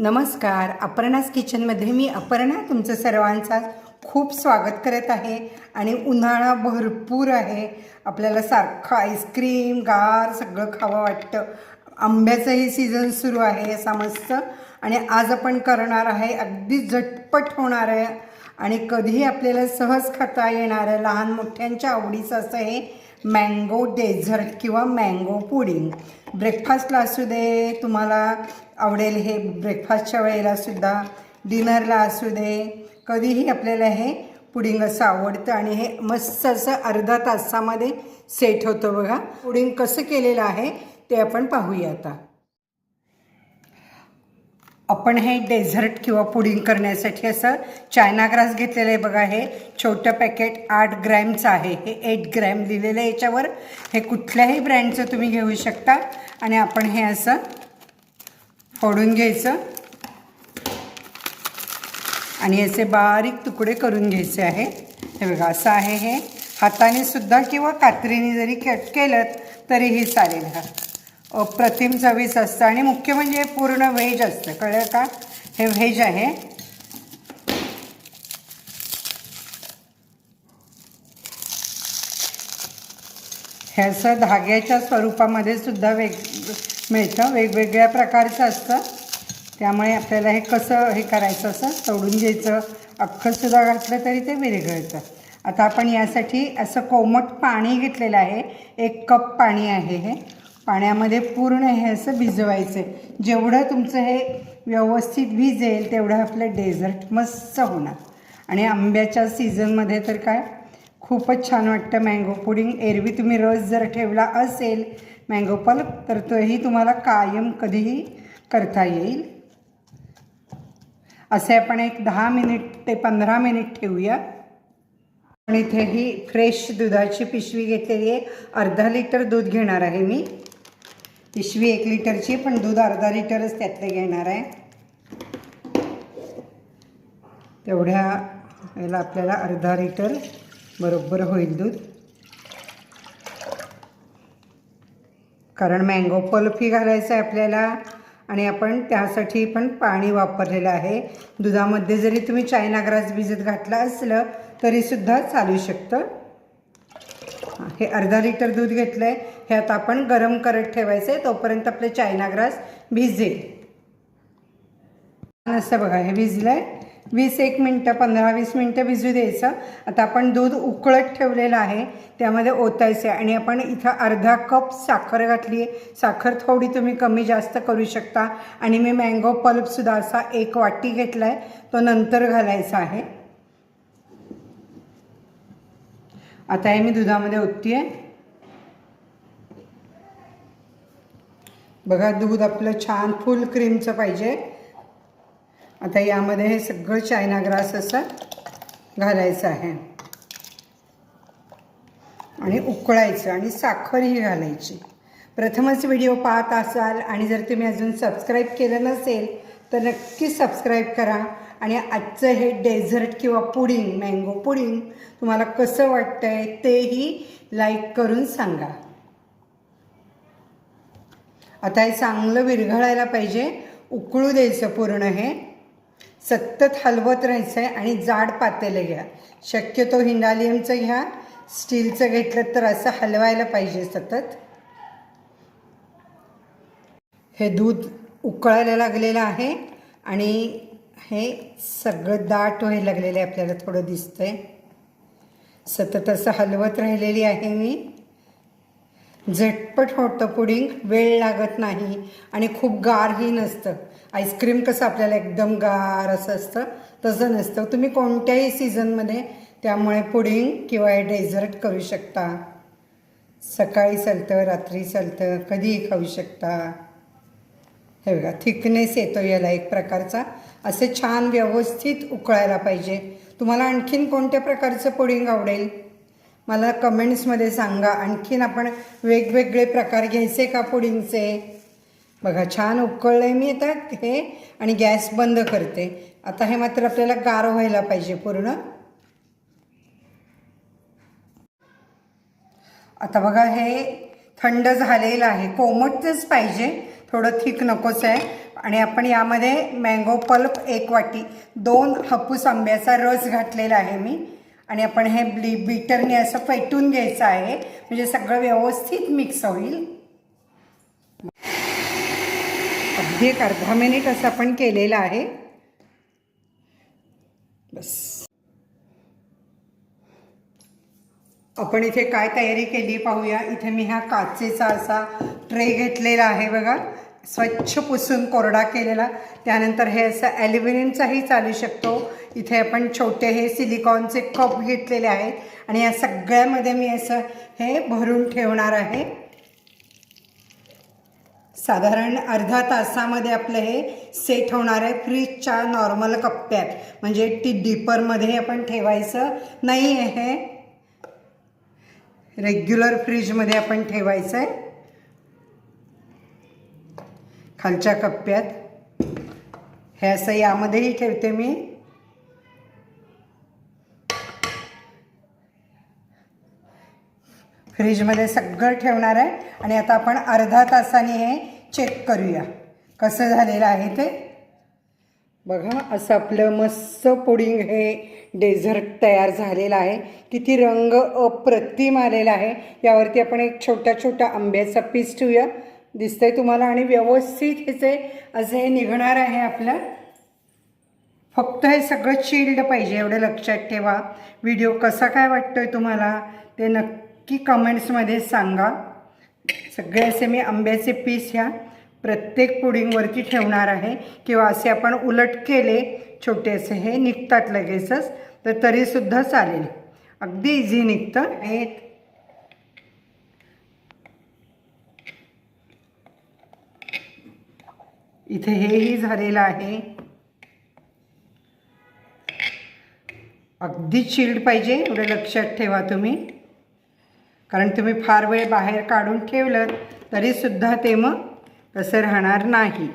नमस्कार. अपर्णास किचनमध्ये मी अपर्णा तुमचं सर्वांचा खूप स्वागत करत आहे आणि उन्हाळा भरपूर आहे. आपल्याला सारखं आईस्क्रीम गार सगळं खावं वाटतं. आंब्याचंही सीझन सुरू आहे समजतं आणि आज आपण करणार आहे अगदी झटपट होणार आहे. आणि कधीही आपल्याला सहज खाता येणारं लहान मोठ्यांच्या आवडीचं असं हे मँगो डेझर्ट किंवा मँगो पुडिंग ब्रेकफास्टला असू दे तुम्हाला आवडेल हे ब्रेकफास्टच्या वेळेला सुद्धा. डिनरला असू दे कधीही आपल्याला हे पुडिंग असं आवडतं आणि हे मस्त असं अर्धा तासामध्ये सेट होतं बघा. पुडिंग कसं केलेलं आहे ते आपण पाहूया आता. आपण हे डेझर्ट किंवा पुडिंग करण्यासाठी असं चायना ग्रास घेतलेलं आहे बघा हे छोटं पॅकेट आठ ग्रॅमचं आहे. हे एट ग्रॅम लिहिलेलं आहे याच्यावर. हे कुठल्याही ब्रँडचं तुम्ही घेऊ शकता. आणि आपण हे असं फोडून घ्यायचं. आणि असे बारीक तुकडे करून घ्यायचे आहे. हे बघा असं आहे हे. हाताने सुद्धा किंवा कात्रीने जरी केलं तरीही चालेल हा. अप्रतिम चवीचं असतं आणि मुख्य म्हणजे पूर्ण व्हेज असतं. कळलं का? हे व्हेज आहे. हे असं धाग्याच्या स्वरूपामध्ये सुद्धा वेग मिळतं. वेगवेगळ्या प्रकारचं असतं. त्यामुळे आपल्याला हे कसं हे करायचं असं तोडून घ्यायचं अख्खंसुद्धा घातलं तरी ते विरघळतं. आता आपण यासाठी असं कोमट पाणी घेतलेलं आहे. एक कप पाणी आहे हे. पाण्यामध्ये पूर्ण हे असं भिजवायचं. आहे जेवढं तुमचं हे व्यवस्थित भिजेल तेवढं आपलं डेझर्ट मस्त होणार. आणि आंब्याच्या सीझनमध्ये तर काय खूपच छान वाटतं मँगो पुडिंग एरवी तुम्ही रस जर ठेवला असेल मँगो पल्प तर तोही तुम्हाला कायम कधीही करता येईल. असे आपण एक दहा मिनिट ते पंधरा मिनिट ठेवूया. पण इथे ही फ्रेश दुधाची पिशवी घेतलेली आहे. अर्धा लिटर दूध घेणार आहे मी. पिशवी एक लिटरची पण दूध अर्धा लिटरच त्यातलं घेणार आहे. तेवढ्या याला आपल्याला अर्धा लिटर बरोबर होईल दूध. कारण मँगो पल्फी घालायचं आहे आपल्याला आणि आपण त्यासाठी पण पाणी वापरलेलं आहे. दुधामध्ये जरी तुम्ही चायना ग्रास भिजत घातलं असलं तरीसुद्धा चालू शकतं. हे अर्धा लिटर दूध घेतलं आहे हे आता आपण गरम करत ठेवायचं आहे तोपर्यंत आपले चायना ग्रास भिजेल असं बघा हे भिजलं आहे वीस एक मिनटं पंधरा वीस मिनटं भिजू द्यायचं. आता आपण दूध उकळत ठेवलेलं आहे. त्यामध्ये ओतायचं आहे आणि आपण इथं अर्धा कप साखर घातली आहे साखर थोडी तुम्ही कमी जास्त करू शकता. आणि मी मँगो पल्पसुद्धा असा एक वाटी घेतला आहे तो नंतर घालायचा आहे. आता हे मी दुधामध्ये ओतते आहे बघा दूध आपलं छान फुल क्रीमचं पाहिजे. आता यामध्ये हे सगळं चायना ग्रास असं घालायचं आहे. आणि उकळायचं आणि साखरही घालायची. प्रथमच व्हिडिओ पाहत असाल आणि जर तुम्ही अजून सबस्क्राईब केलं नसेल तर नक्की सबस्क्राईब करा. आणि आजचं हे डेझर्ट किंवा पुडिंग मँगो पुडिंग तुम्हाला कसं वाटतं आहे तेही लाईक करून सांगा. आता हे चांगलं विरघळायला पाहिजे. उकळू द्यायचं पूर्ण हे. सतत हलवत राहायचं आहे आणि जाड पातेलं घ्या. शक्यतो हिंडालियमचं घ्या. स्टीलचं घेतलं तर असं हलवायला पाहिजे सतत. हे दूध उकळायला लागलेलं आहे आणि हे सगळं दाट व्हायला लागलेलं आहे आपल्याला थोडं दिसतंय. सतत असं हलवत राहिलेली आहे मी. झटपट होतं पुडिंग वेळ लागत नाही आणि खूप गारही नसतं. आईस्क्रीम कसं आपल्याला एकदम गार असं असतं तसं नसतं. तुम्ही कोणत्याही सीझनमध्ये त्यामुळे पुडिंग किंवा हे डेझर्ट करू शकता. सकाळी चालतं रात्री चालतं कधीही खाऊ शकता. हे बघा थिकनेस येतो याला एक प्रकारचा. असे छान व्यवस्थित उकळायला पाहिजे. तुम्हाला आणखीन कोणत्या प्रकारचं पुडिंग आवडेल? मला कमेंट्समध्ये सांगा. आणखीन आपण वेगवेगळे प्रकार घ्यायचे का पुडिंगचे? बघा छान उकळले मी आता हे आणि गॅस बंद करते. आता हे मात्र आपल्याला गार व्हायला पाहिजे पूर्ण. आता बघा हे थंड झालेलं आहे. कोमटच पाहिजे. थोडं थिक नकोच आहे. आणि आपण यामध्ये मँगो पल्प एक वाटी दोन हापूस आंब्याचा रस घातलेला आहे मी. आणि आपण हे ब्ली बीटरने असं फेटून घ्यायचं आहे. म्हणजे सगळं व्यवस्थित मिक्स होईल. अगदी एक अर्धा मिनिट असं आपण केलेलं आहे. बस. आपण इथे काय तयारी केली पाहूया. इथे मी हा काचेचा असा ट्रे घेतलेला आहे बघा. स्वच्छ पुसून कोरडा केलेला. त्यानंतर हे असं ॲल्युमिनियमचाही चालू शकतो. इथे आपण छोटे हे सिलिकॉनचे कप घेतलेले आहेत. आणि या सगळ्यामध्ये मी असं हे भरून ठेवणार आहे. साधारण अर्धा तासामध्ये आपलं हे सेट होणार आहे. फ्रीजच्या नॉर्मल कप्प्यात. म्हणजे ती डिपरमध्ये आपण ठेवायचं नाही आहे रेग्युलर फ्रीजमध्ये आपण ठेवायचं आहे खालच्या कप्प्यात. हे असं यामध्येही ठेवते मी. फ्रीजमध्ये सगळं ठेवणार आहे. आणि आता आपण अर्धा तासाने हे चेक करूया. कसं झालेलं आहे ते. बघा असं आपलं मस्त पुडिंग हे डेझर्ट तयार झालेलं आहे. किती रंग अप्रतिम आलेला आहे. यावरती आपण एक छोटा छोटा आंब्याचा पीस ठेवूया. दिसतंय तुम्हाला आणि व्यवस्थित ह्याचे असे हे निघणार आहे आपलं. फक्त हे सगळं चिल्ड पाहिजे एवढं लक्षात ठेवा. व्हिडिओ कसा काय वाटतोय तुम्हाला ते नक्की कमेंट्समध्ये सांगा. सगळे असे मी आंब्याचे पीस ह्या प्रत्येक पुडिंगवरती ठेवणार आहे. किंवा असे आपण उलट केले छोटे असे हे निघतात लगेचच तर तरीसुद्धा चालेल. अगदी इझी निघतं. हे इथे हेही झालेलं आहे. अगदी चिल्ड पाहिजे एवढं लक्षात ठेवा तुम्ही. कारण तुम्ही फार वेळ बाहेर काढून ठेवलं तरीसुद्धा ते मग तसं राहणार नाही.